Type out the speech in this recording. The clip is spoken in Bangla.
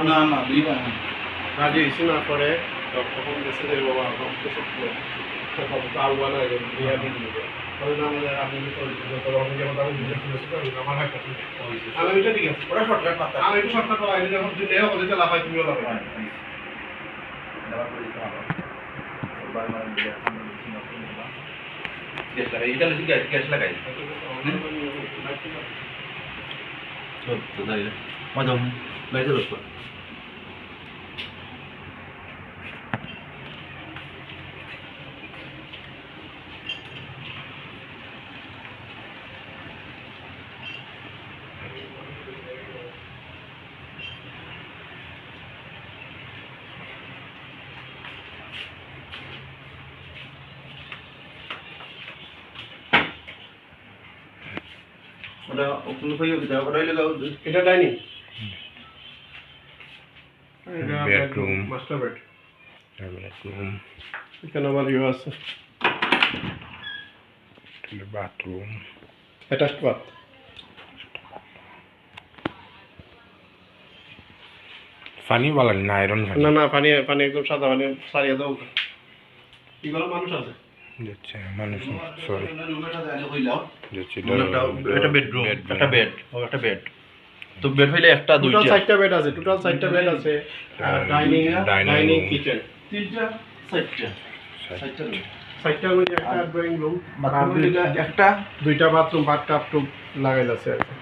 না না না রাজি না করে তখন গেছে যে বাবা আমাকে সব সব তাল বানায় বিরিয়ানি দিয়ে পরে না আপনি যত রকম যেমন আমি বুঝে ফেলেছি আমার হাই পছন্দ আমি ওইটা ঠিক আছে ওরা শর্টকাট পাতা আমি একটু সরকার পাই যখন লাফাই তুমিও गैस लगा इधर लगी तो तो मैं ওটা হয়ে হইলে এটা dining. Bedroom. Master bedroom এখানে আমার আছে। বাথরুম অ্যাটাচড বাথ ফানি বলেন না আয়রন না না পানি পানি একদম সাদা পানি সারিয়ে দাও এগুলো মানুষ আছে? যাচ্ছে মানুষ সরি যাচ্ছে একটা বেডরুম একটা বেড একটা বেড তো বেড হইলে একটা টোটাল দুইটা। চারটা বেড আছে টোটাল চারটা বেড আছে। ডাইনিং ডাইনিং কিচেন তিনটা চারটা। চারটা মধ্যে একটা ড্রয়িং রুম বাথরুম একটা? দুইটা বাথরুম বাথ টাপ টুপ লাগাই আছে আর কি।